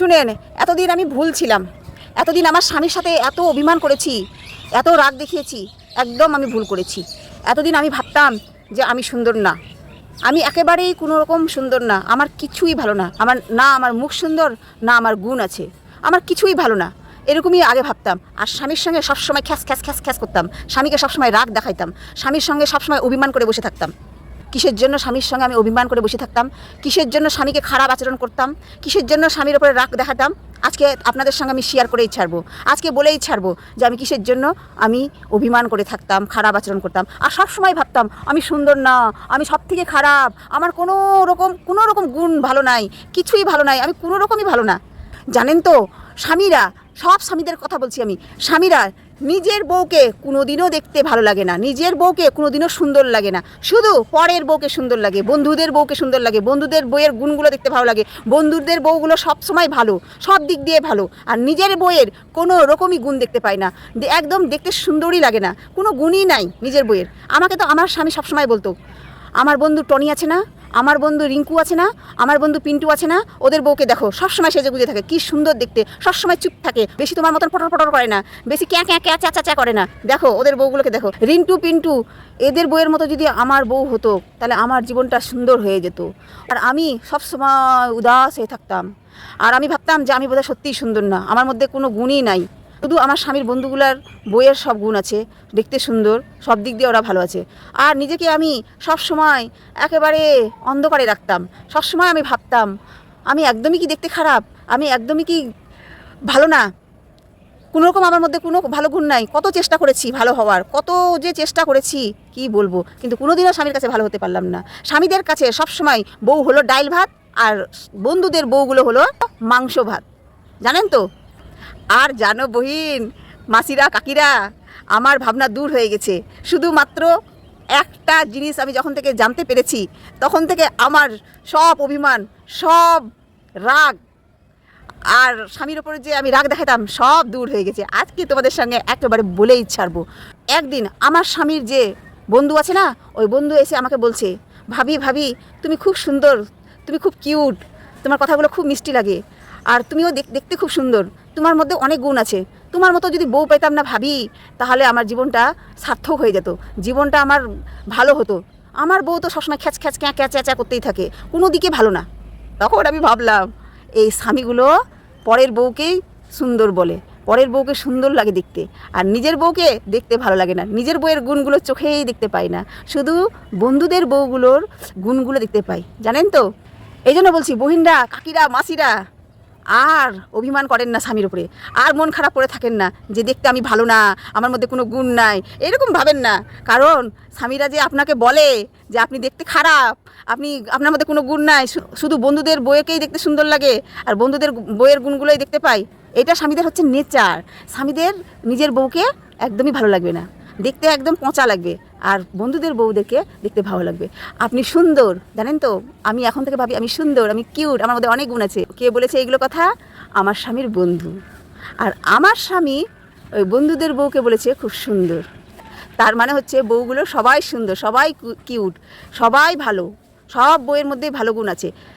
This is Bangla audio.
শুনেন এতদিন আমি ভুল ছিলাম। এতদিন আমার স্বামীর সাথে এত অভিমান করেছি, এত রাগ দেখিয়েছি, একদম আমি ভুল করেছি। এতদিন আমি ভাবতাম যে আমি সুন্দর না। আমি একেবারেই কোনো রকম সুন্দর না, আমার কিছুই ভালো না। আমার না আমার মুখ সুন্দর, না আমার গুণ আছে। আমার কিছুই ভালো না। এরকমই আগে ভাবতাম। আর স্বামীর সঙ্গে সবসময় খ্যাস খ্যাস খ্যাস খ্যাস করতাম। স্বামীকে সবসময় রাগ দেখাইতাম। স্বামীর সঙ্গে সবসময় অভিমান করে বসে থাকতাম। কিসের জন্য স্বামীর সঙ্গে আমি অভিমান করে বসে থাকতাম? কিসের জন্য স্বামীকে খারাপ আচরণ করতাম? কিসের জন্য স্বামীর ওপরে রাগ দেখাতাম? আজকে আপনাদের সঙ্গে আমি শেয়ার করেই ছাড়বো। আজকে বলেই ছাড়বো যে আমি কিসের জন্য আমি অভিমান করে থাকতাম, খারাপ আচরণ করতাম। আর সব সময় ভাবতাম, আমি সুন্দর না, আমি সব থেকে খারাপ, আমার কোনো রকম কোনো রকম গুণ ভালো নাই, কিছুই ভালো নাই, আমি কোনো রকমই ভালো না। জানেন তো, স্বামীরা, সব স্বামীদের কথা বলছি আমি, স্বামীরা নিজের বউকে কোনোদিনও দেখতে ভালো লাগে না, নিজের বউকে কোনোদিনও সুন্দর লাগে না। শুধু পরের বউকে সুন্দর লাগে, বন্ধুদের বউকে সুন্দর লাগে, বন্ধুদের বইয়ের গুণগুলো দেখতে ভালো লাগে, বন্ধুদের বউগুলো সবসময় ভালো, সব দিক দিয়ে ভালো, আর নিজের বইয়ের কোনো রকমই গুণ দেখতে পায় না একদম দেখতে সুন্দরই লাগে না, কোনো গুণই নাই নিজের বইয়ের আমাকে তো আমার স্বামী সবসময় বলতো, আমার বন্ধু টনি আছে না? আমার বন্ধু রিঙ্কু আছে না, আমার বন্ধু পিন্টু আছে না, ওদের বউকে দেখো, সবসময় সেজে গুজে থাকে, কি সুন্দর দেখতে, সবসময় চুপ থাকে, বেশি তোমার মতন পটর পটর করে না, বেশি ক্যাঁ ক্যাঁ ক্যাঁ চা চা করে না। দেখো, ওদের বউগুলোকে দেখো, রিন্টু, পিন্টু, এদের বউয়ের মতো যদি আমার বউ হতো, তাহলে আমার জীবনটা সুন্দর হয়ে যেত। আর আমি সবসময় উদাস হয়ে থাকতাম। আর আমি ভাবতাম যে আমি বোধহয় সত্যিই সুন্দর না, আমার মধ্যে কোনো গুণই নাই। শুধু আমার স্বামীর বন্ধুগুলার বইয়ের সব গুণ আছে, দেখতে সুন্দর, সব দিক দিয়ে ওরা ভালো আছে। আর নিজেকে আমি সব সময় একেবারে অন্ধকারে রাখতাম সব সময় আমি ভাবতাম, আমি একদমই কি দেখতে খারাপ, আমি একদমই কি ভালো না। কোনো রকম আমার মধ্যে কোনো ভালো গুণ নাই, কত চেষ্টা করেছি ভালো হওয়ার, কত যে চেষ্টা করেছি, কি বলব? কিন্তু কোনোদিনও স্বামীর কাছে ভালো হতে পারলাম না। স্বামীদের কাছে সবসময় বউ হলো ডাইল ভাত, আর বন্ধুদের বউগুলো হলো মাংস ভাত। জানেন তো? আর জানো বহিন, মাসিরা, কাকিরা, আমার ভাবনা দূর হয়ে গেছে। শুধুমাত্র একটা জিনিস আমি যখন থেকে জানতে পেরেছি, তখন থেকে আমার সব অভিমান, সব রাগ আর স্বামীর ওপরে যে আমি রাগ দেখাতাম সব দূর হয়ে গেছে। আজকে তোমাদের সঙ্গে একেবারে বলেই ছাড়বো। একদিন আমার স্বামীর যে বন্ধু আছে না, ওই বন্ধু এসে আমাকে বলছে, ভাবি ভাবি, তুমি খুব সুন্দর, তুমি খুব কিউট, তোমার কথাগুলো খুব মিষ্টি লাগে, আর তুমিও দেখ- দেখতে খুব সুন্দর তোমার মধ্যে অনেক গুণ আছে। তোমার মতো যদি বউ পেতাম না ভাবি, তাহলে আমার জীবনটা সার্থক হয়ে যেত। জীবনটা আমার ভালো হতো। আমার বউ তো সবসময় খ্যাচ খ্যাচ ক্যাঁ ক্যাঁ চ্যাঁ করতেই থাকে। কোনো দিকে ভালো না। তখন আমি ভাবলাম, এই স্বামীগুলো পরের বউকেই সুন্দর বলে। পরের বউকে সুন্দর লাগে দেখতে। আর নিজের বউকে দেখতে ভালো লাগে না। নিজের বউয়ের গুণগুলো চোখেই দেখতে পাই না। শুধু বন্ধুদের বউগুলোর গুণগুলো দেখতে পাই। জানেন তো? এই জন্য বলছি, বহিনরা, কাকিরা, মাসিরা আর অভিমান করেন না স্বামীর উপরে। আর মন খারাপ করে থাকেন না যে দেখতে আমি ভালো না, আমার মধ্যে কোনো গুণ নাই। এরকম ভাবেন না। কারণ স্বামীরা যে আপনাকে বলে যে আপনি দেখতে খারাপ, আপনি, আপনার মধ্যে কোনো গুণ নাই শুধু বন্ধুদের বইয়েকেই দেখতে সুন্দর লাগে আর বন্ধুদের বইয়ের গুণগুলোই দেখতে পাই। এটা স্বামীদের হচ্ছে নেচার। স্বামীদের নিজের বউকে একদমই ভালো লাগবে না। দেখতে একদম পচা লাগবে। আর বন্ধুদের বউদেরকে দেখতে ভালো লাগবে। আপনি সুন্দর, জানেন তো? আমি এখন থেকে ভাবি আমি সুন্দর, আমি কিউট আমার মধ্যে অনেক গুণ আছে। কে বলেছে এইগুলো কথা? আমার স্বামীর বন্ধু। আর আমার স্বামী ওই বন্ধুদের বউকে বলেছে খুব সুন্দর। তার মানে হচ্ছে বউগুলো সবাই সুন্দর, সবাই কিউট সবাই ভালো, সব বইয়ের মধ্যেই ভালো গুণ আছে।